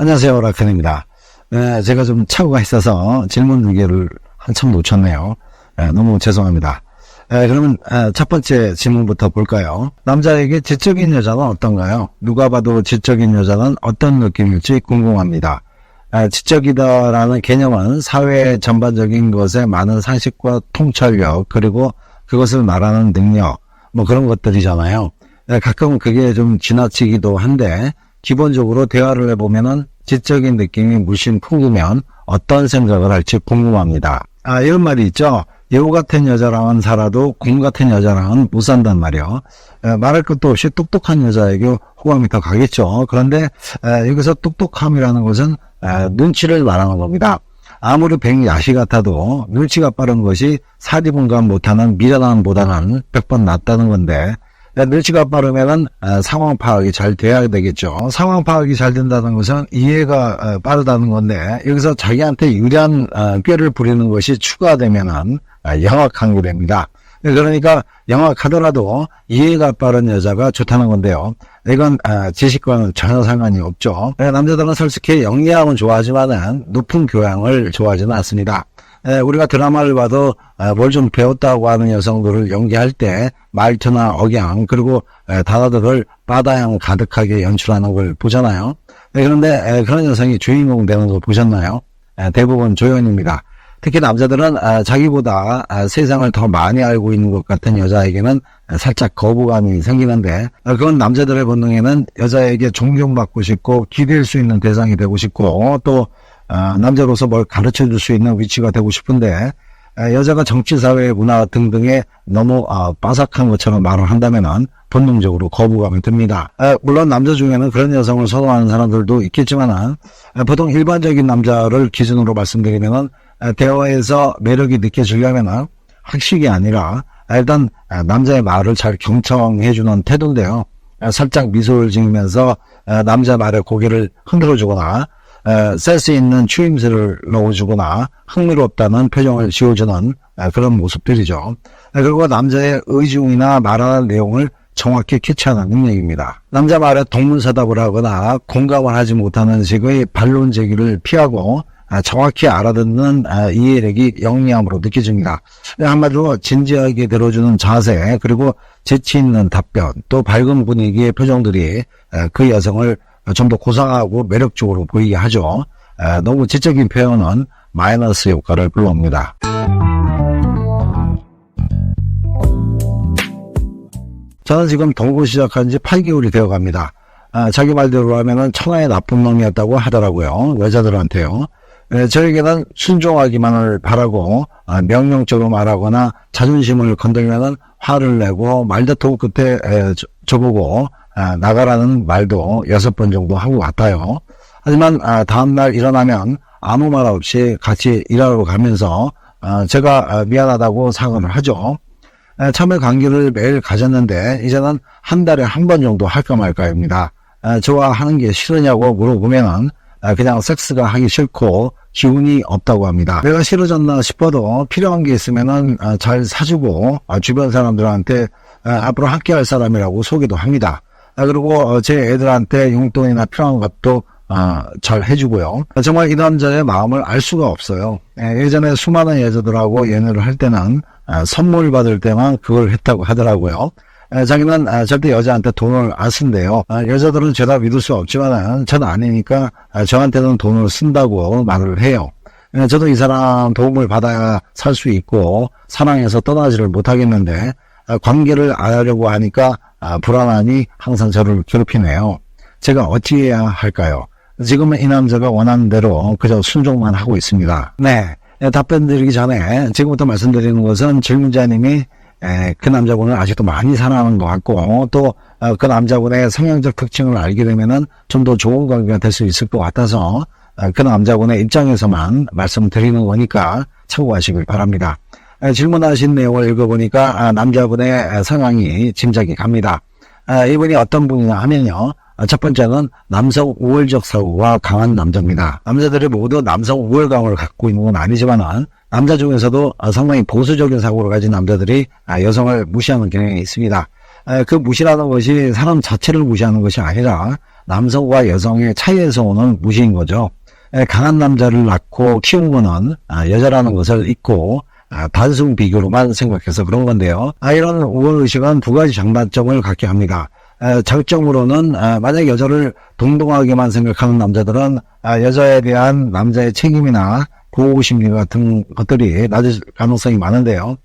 안녕하세요. 라켄입니다. 네, 제가 좀 착오가 있어서 질문 두 개를 한참 놓쳤네요. 네, 너무 죄송합니다. 네, 그러면 아, 첫 번째 질문부터 볼까요? 남자에게 지적인 여자는 어떤가요? 누가 봐도 지적인 여자는 어떤 느낌일지 궁금합니다. 아, 지적이다라는 개념은 사회 전반적인 것에 많은 상식과 통찰력 그리고 그것을 말하는 능력 뭐 그런 것들이잖아요. 네, 가끔 그게 좀 지나치기도 한데 기본적으로 대화를 해보면은 지적인 느낌이 물씬 풍기면 어떤 생각을 할지 궁금합니다. 아, 이런 말이 있죠. 여우 같은 여자랑은 살아도 곰 같은 여자랑은 못 산단 말이요. 에, 말할 것도 없이 똑똑한 여자에게 호감이 더 가겠죠. 그런데 에, 여기서 똑똑함이라는 것은 에, 눈치를 말하는 겁니다. 아무리 뱅이 야시 같아도 눈치가 빠른 것이 사리분간 못하는 미련함보다는 100번 낫다는 건데 눈치가 빠르면은 어, 상황 파악이 잘 돼야 되겠죠. 상황 파악이 잘 된다는 것은 이해가 어, 빠르다는 건데 여기서 자기한테 유리한 어, 꾀를 부리는 것이 추가되면은 어, 영악한 게 됩니다. 그러니까 영악하더라도 이해가 빠른 여자가 좋다는 건데요. 이건 어, 지식과는 전혀 상관이 없죠. 네, 남자들은 솔직히 영리함은 좋아하지만은 높은 교양을 좋아하지는 않습니다. 에, 우리가 드라마를 봐도 어, 뭘좀 배웠다고 하는 여성들을 연기할 때 말투나 억양 그리고 에, 단어들을 바다양 가득하게 연출하는 걸 보잖아요. 네, 그런데 에, 그런 여성이 주인공 되는 거 보셨나요? 에, 대부분 조연입니다. 특히 남자들은 아, 자기보다 아, 세상을 더 많이 알고 있는 것 같은 여자에게는 살짝 거부감이 생기는데 아, 그건 남자들의 본능에는 여자에게 존경받고 싶고 기댈 수 있는 대상이 되고 싶고 또 아, 남자로서 뭘 가르쳐 줄 수 있는 위치가 되고 싶은데 아, 여자가 정치, 사회, 문화 등등에 너무 아, 빠삭한 것처럼 말을 한다면은 본능적으로 거부감이 듭니다. 아, 물론 남자 중에는 그런 여성을 선호하는 사람들도 있겠지만은 아, 보통 일반적인 남자를 기준으로 말씀드리면은 아, 대화에서 매력이 느껴지려면은 학식이 아니라 아, 일단 아, 남자의 말을 잘 경청해주는 태도인데요. 아, 살짝 미소를 지으면서 아, 남자 말에 고개를 흔들어주거나 센스 있는 추임새를 넣어주거나 흥미롭다는 표정을 지어주는 아, 그런 모습들이죠. 아, 그리고 남자의 의중이나 말하는 내용을 정확히 캐치하는 능력입니다. 남자 말에 동문서답을 하거나 공감을 하지 못하는 식의 반론 제기를 피하고 아, 정확히 알아듣는 아, 이해력이 영리함으로 느껴집니다. 한마디로 진지하게 들어주는 자세 그리고 재치 있는 답변 또 밝은 분위기의 표정들이 아, 그 여성을 좀 더 고상하고 매력적으로 보이게 하죠. 아, 너무 지적인 표현은 마이너스 효과를 불러옵니다. 저는 지금 동거 시작한 지 8개월이 되어 갑니다. 아, 자기 말대로 하면은 천하의 나쁜 놈이었다고 하더라고요. 여자들한테요. 에, 저에게는 순종하기만을 바라고 아, 명령적으로 말하거나 자존심을 건들면은 화를 내고 말다툼 끝에 에, 저, 저보고 아, 나가라는 말도 여섯 번 정도 하고 왔다요. 하지만 아, 다음날 일어나면 아무 말 없이 같이 일하러 가면서 아, 제가 아, 미안하다고 사과를 하죠. 에, 처음에 관계를 매일 가졌는데 이제는 한 달에 한 번 정도 할까 말까입니다. 에, 좋아하는 게 싫으냐고 물어보면은 아, 그냥 섹스가 하기 싫고 기운이 없다고 합니다. 내가 싫어졌나 싶어도 필요한 게 있으면은 아, 잘 사주고 아, 주변 사람들한테 아, 앞으로 함께 할 사람이라고 소개도 합니다. 아, 그리고 어, 제 애들한테 용돈이나 필요한 것도 아, 잘 해주고요. 정말 이 남자의 마음을 알 수가 없어요. 예, 예전에 수많은 여자들하고 연애를 할 때는 아, 선물 받을 때만 그걸 했다고 하더라고요. 에, 자기는 아, 절대 여자한테 돈을 안 쓴대요. 아, 여자들은 죄다 믿을 수 없지만 저는 아니니까 아, 저한테는 돈을 쓴다고 말을 해요. 에, 저도 이 사람 도움을 받아야 살 수 있고 사랑해서 떠나지를 못하겠는데 아, 관계를 안 하려고 하니까 아, 불안하니 항상 저를 괴롭히네요. 제가 어찌 해야 할까요? 지금은 이 남자가 원하는 대로 그저 순종만 하고 있습니다. 네. 예, 답변 드리기 전에 지금부터 말씀드리는 것은 질문자님이 에, 그 남자분을 아직도 많이 사랑하는 것 같고 또 그 남자분의 성향적 특징을 알게 되면은 좀 더 좋은 관계가 될 수 있을 것 같아서 어, 그 남자분의 입장에서만 말씀드리는 거니까 참고하시길 바랍니다. 에, 질문하신 내용을 읽어보니까 아, 남자분의 성향이 짐작이 갑니다. 아, 이분이 어떤 분이냐 하면요. 아, 첫 번째는 남성 우월적 사고가 강한 남자입니다. 남자들이 모두 남성 우월감을 갖고 있는 건 아니지만은 남자 중에서도 아, 상당히 보수적인 사고를 가진 남자들이 아, 여성을 무시하는 경향이 있습니다. 에, 그 무시라는 것이 사람 자체를 무시하는 것이 아니라 남성과 여성의 차이에서 오는 무시인 거죠. 에, 강한 남자를 낳고 키운 거는 아, 여자라는 것을 잊고 아, 단순 비교로만 생각해서 그런 건데요. 아, 이런 우월 의식은 두 가지 장단점을 갖게 합니다. 에, 장점으로는 아, 만약 여자를 동동하게만 생각하는 남자들은 아, 여자에 대한 남자의 책임이나 보호 심리 같은 것들이 낮을 가능성이 많은데요.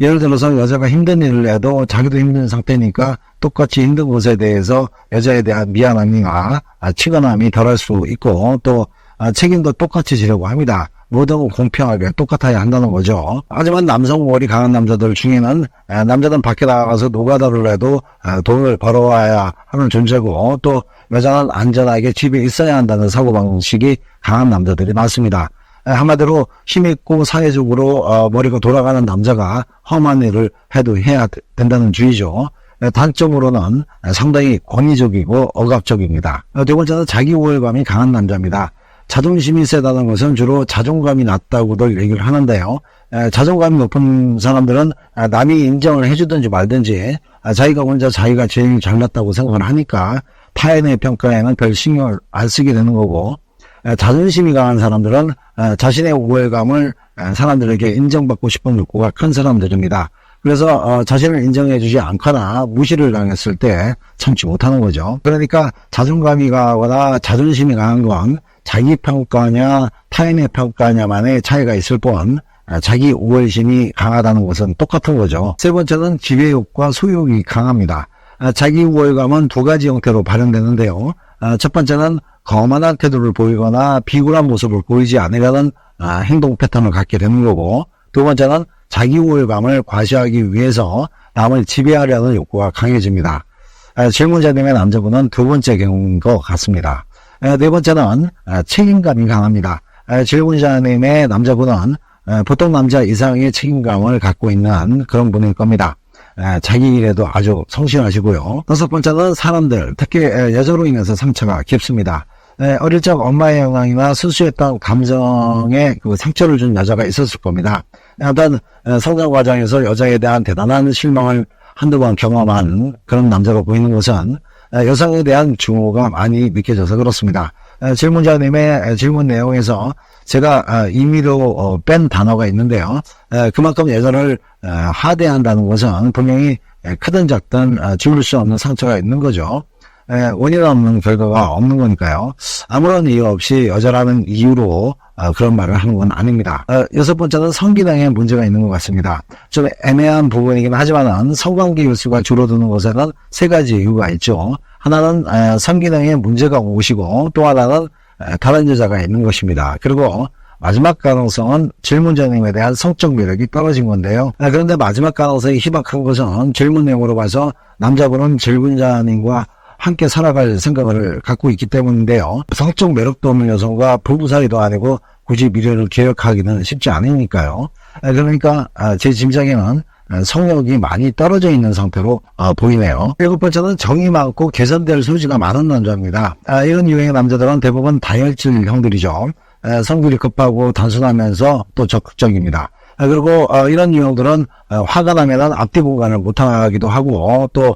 예를 들어서 여자가 힘든 일을 해도 자기도 힘든 상태니까 똑같이 힘든 것에 대해서 여자에 대한 미안함이나 아, 치근함이 덜할 수 있고 또 아, 책임도 똑같이 지려고 합니다. 모든 공평하게 똑같아야 한다는 거죠. 하지만 남성 월이 강한 남자들 중에는 아, 남자는 밖에 나가서 노가다를 해도 아, 돈을 벌어와야 하는 존재고 또 여자는 안전하게 집에 있어야 한다는 사고방식이 강한 남자들이 많습니다. 아, 한마디로 힘있고 사회적으로 어, 머리가 돌아가는 남자가 험한 일을 해도 해야 되- 된다는 주의죠. 에, 단점으로는 상당히 권위적이고 억압적입니다. 어, 두 번째는 자기 우월감이 강한 남자입니다. 자존심이 세다는 것은 주로 자존감이 낮다고들 얘기를 하는데요. 에, 자존감이 높은 사람들은 아, 남이 인정을 해주든지 말든지 아, 자기가 혼자 자기가 제일 잘났다고 생각을 하니까 타인의 평가에는 별 신경을 안 쓰게 되는 거고 에, 자존심이 강한 사람들은 에, 자신의 우월감을 에, 사람들에게 인정받고 싶은 욕구가 큰 사람들입니다. 그래서 어, 자신을 인정해주지 않거나 무시를 당했을 때 참지 못하는 거죠. 그러니까 자존감이 강하거나 자존심이 강한 건 자기 평가냐 타인의 평가냐만의 차이가 있을 뿐 아, 자기 우월심이 강하다는 것은 똑같은 거죠. 세 번째는 지배욕과 소유욕이 강합니다. 아, 자기 우월감은 두 가지 형태로 발현되는데요. 아, 첫 번째는 거만한 태도를 보이거나 비굴한 모습을 보이지 않으려는 아, 행동 패턴을 갖게 되는 거고 두 번째는 자기 우월감을 과시하기 위해서 남을 지배하려는 욕구가 강해집니다. 아, 질문자님의 남자분은 두 번째 경우인 것 같습니다. 아, 네 번째는 아, 책임감이 강합니다. 아, 질문자님의 남자분은 아, 보통 남자 이상의 책임감을 갖고 있는 그런 분일 겁니다. 아, 자기 일에도 아주 성실하시고요. 다섯 번째는 사람들, 특히 에, 여자로 인해서 상처가 깊습니다. 에, 어릴 적 엄마의 영향이나 수수했던 감정에 그 상처를 준 여자가 있었을 겁니다. 에, 성장 과정에서 여자에 대한 대단한 실망을 한두 번 경험한 그런 남자가 보이는 것은 에, 여성에 대한 증오가 많이 느껴져서 그렇습니다. 에, 질문자님의 에, 질문 내용에서 제가 아, 임의로 어, 뺀 단어가 있는데요. 에, 그만큼 여자를 에, 하대한다는 것은 분명히 에, 크든 작든 아, 지울 수 없는 상처가 있는 거죠. 에, 원인 없는 결과가 없는 거니까요. 아무런 이유 없이 여자라는 이유로 아, 그런 말을 하는 건 아닙니다. 어, 여섯 번째는 성기능에 문제가 있는 것 같습니다. 좀 애매한 부분이긴 하지만 성관계 일수가 줄어드는 것에는 세 가지 이유가 있죠. 하나는 에, 성기능에 문제가 오시고 또 하나는 에, 다른 여자가 있는 것입니다. 그리고 마지막 가능성은 질문자님에 대한 성적 매력이 떨어진 건데요. 아, 그런데 마지막 가능성이 희박한 것은 질문 내용으로 봐서 남자분은 질문자님과 함께 살아갈 생각을 갖고 있기 때문인데요. 성적 매력도 없는 여성과 부부 사이도 아니고 굳이 미래를 계획하기는 쉽지 않으니까요. 아, 그러니까 아, 제 짐작에는 아, 성욕이 많이 떨어져 있는 상태로 아, 보이네요. 일곱 번째는 정이 많고 개선될 소지가 많은 남자입니다. 아, 이런 유형의 남자들은 대부분 다혈질 형들이죠. 에, 성질이 급하고 단순하면서 또 적극적입니다. 아, 그리고 어, 이런 유형들은 어, 화가 나면은 앞뒤 공간을 못하기도 하고 또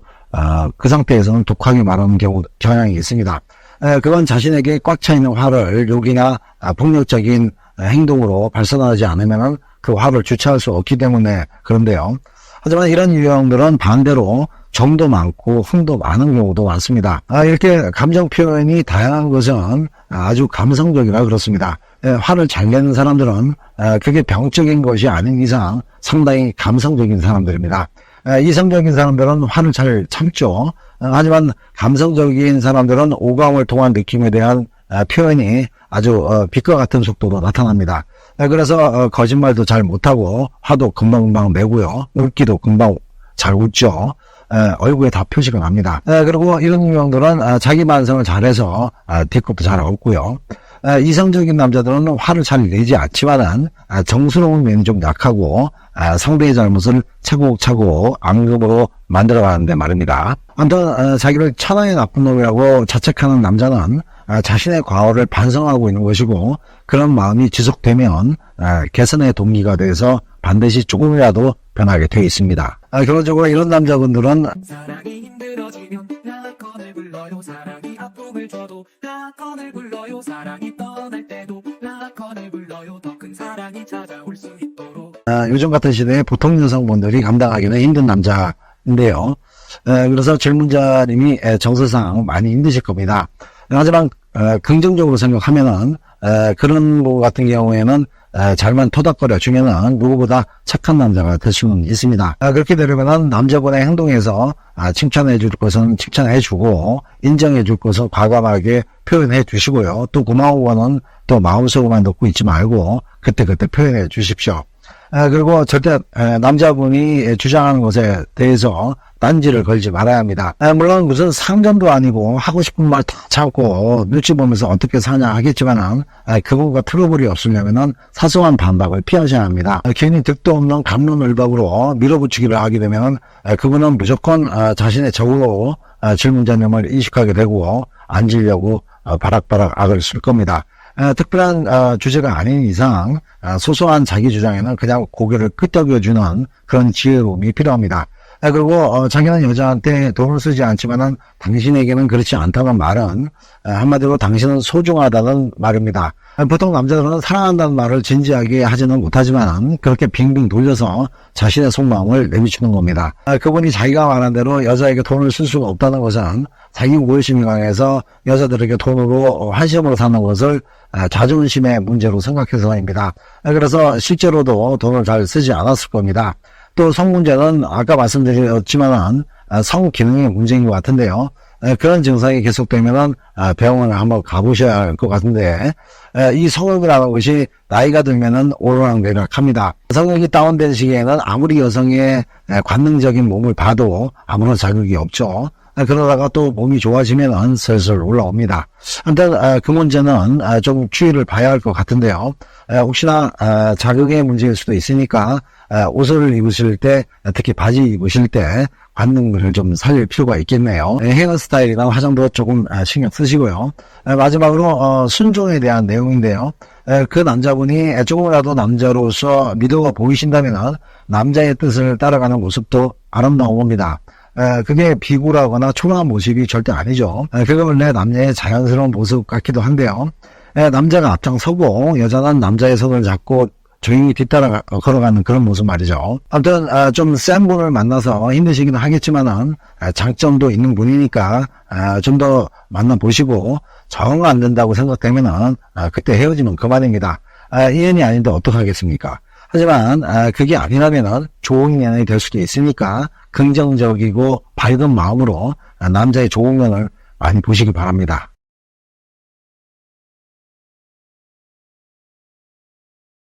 그 상태에서는 독하게 말하는 경우 경향이 있습니다. 에, 그건 자신에게 꽉 차 있는 화를 욕이나 아, 폭력적인 행동으로 발산하지 않으면은 그 화를 주체할 수 없기 때문에 그런데요. 하지만 이런 유형들은 반대로 정도 많고 흥도 많은 경우도 많습니다. 아, 이렇게 감정 표현이 다양한 것은 아주 감성적이라 그렇습니다. 예, 화를 잘 내는 사람들은 아, 그게 병적인 것이 아닌 이상 상당히 감성적인 사람들입니다. 아, 이성적인 사람들은 화를 잘 참죠. 아, 하지만 감성적인 사람들은 오감을 통한 느낌에 대한 아, 표현이 아주 어, 빛과 같은 속도로 나타납니다. 아, 그래서 어, 거짓말도 잘 못하고 화도 금방금방 내고요. 웃기도 금방 잘 웃죠. 에, 얼굴에 다 표시가 납니다. 에, 그리고 이런 유형들은 아, 자기 반성을 잘해서 아, 뒤끝도 잘 얻고요. 에, 이성적인 남자들은 화를 잘 내지 않지만은 아, 정스러운 면이 좀 약하고 아, 상대의 잘못을 차곡차곡 앙금으로 만들어가는데 말입니다. 아무튼 어, 자기를 천하의 나쁜 놈이라고 자책하는 남자는 아, 자신의 과오를 반성하고 있는 것이고 그런 마음이 지속되면 아, 개선의 동기가 돼서 반드시 조금이라도 변하게 되어 있습니다. 아, 결론적으로 이런 남자분들은 사랑이 힘들어지면 라건을 불러요 사랑이 아픔을 줘도 라건을 불러요 사랑이 떠날 때도 라건을 불러요 더 큰 사랑이 찾아올 수 있도록 아, 요즘 같은 시대에 보통 여성분들이 감당하기는 힘든 남자인데요. 에, 그래서 질문자님이 에, 정서상 많이 힘드실 겁니다. 하지만 에, 긍정적으로 생각하면은 에, 그런 분 같은 경우에는 에, 잘만 토닥거려 주면은 누구보다 착한 남자가 될 수는 있습니다. 아, 그렇게 되려면은 남자분의 행동에서 아, 칭찬해 줄 것은 칭찬해 주고 인정해 줄 것은 과감하게 표현해 주시고요. 또 고마운 거는 또 마음속으로만 넣고 있지 말고 그때그때 표현해 주십시오. 아, 그리고 절대 에, 남자분이 주장하는 것에 대해서 딴지를 걸지 말아야 합니다. 아, 물론 무슨 상전도 아니고 하고 싶은 말 다 참고 눈치 보면서 어떻게 사냐 하겠지만은 아, 그분과 트러블이 없으려면은 사소한 반박을 피하셔야 합니다. 아, 괜히 득도 없는 감론을박으로 밀어붙이기를 하게 되면 아, 그분은 무조건 아, 자신의 적으로 아, 질문자님을 인식하게 되고 앉으려고 어, 바락바락 악을 쓸 겁니다. 어, 특별한 어, 주제가 아닌 이상 어, 소소한 자기 주장에는 그냥 고개를 끄덕여주는 그런 지혜로움이 필요합니다. 아, 그리고 어, 자기는 여자한테 돈을 쓰지 않지만은 당신에게는 그렇지 않다는 말은 어, 한마디로 당신은 소중하다는 말입니다. 아, 보통 남자들은 사랑한다는 말을 진지하게 하지는 못하지만 그렇게 빙빙 돌려서 자신의 속마음을 내비치는 겁니다. 아, 그분이 자기가 말한 대로 여자에게 돈을 쓸 수가 없다는 것은 자기 우월심이 강해서 여자들에게 돈으로 어, 한시험으로 사는 것을 아, 자존심의 문제로 생각해서입니다. 아, 그래서 실제로도 돈을 잘 쓰지 않았을 겁니다. 또 성 문제는 아까 말씀드렸지만 성 기능의 문제인 것 같은데요. 에, 그런 증상이 계속되면은 아, 병원을 한번 가보셔야 할 것 같은데 에, 이 성욕이라는 것이 나이가 들면은 오르락내리락합니다. 성욕이 다운된 시기에는 아무리 여성의 에, 관능적인 몸을 봐도 아무런 자극이 없죠. 에, 그러다가 또 몸이 좋아지면은 슬슬 올라옵니다. 에, 그 문제는 아, 좀 주의를 봐야 할 것 같은데요. 에, 혹시나 아, 자극의 문제일 수도 있으니까 아, 옷을 입으실 때 특히 바지 입으실 때 관능을 좀 살릴 필요가 있겠네요. 에, 헤어 스타일이나 화장도 조금 아, 신경 쓰시고요. 에, 마지막으로 어, 순종에 대한 내용인데요. 에, 그 남자분이 조금이라도 남자로서 미도가 보이신다면 남자의 뜻을 따라가는 모습도 아름다운 겁니다. 에, 그게 비굴하거나 초라한 모습이 절대 아니죠. 에, 그거 원래 남녀의 자연스러운 모습 같기도 한데요. 에, 남자가 앞장서고 여자는 남자의 손을 잡고 조용히 뒤따라 가- 걸어가는 그런 모습 말이죠. 아무튼 아, 좀센 분을 만나서 힘드시기는 하겠지만은 아, 장점도 있는 분이니까 아, 좀더 만나보시고 정안 된다고 생각되면은 아, 그때 헤어지면 그만입니다. 아, 인연이 아닌데 어떡하겠습니까? 하지만 아, 그게 아니라면은 좋은 인연이 될 수도 있으니까 긍정적이고 밝은 마음으로 아, 남자의 좋은 면을 많이 보시기 바랍니다.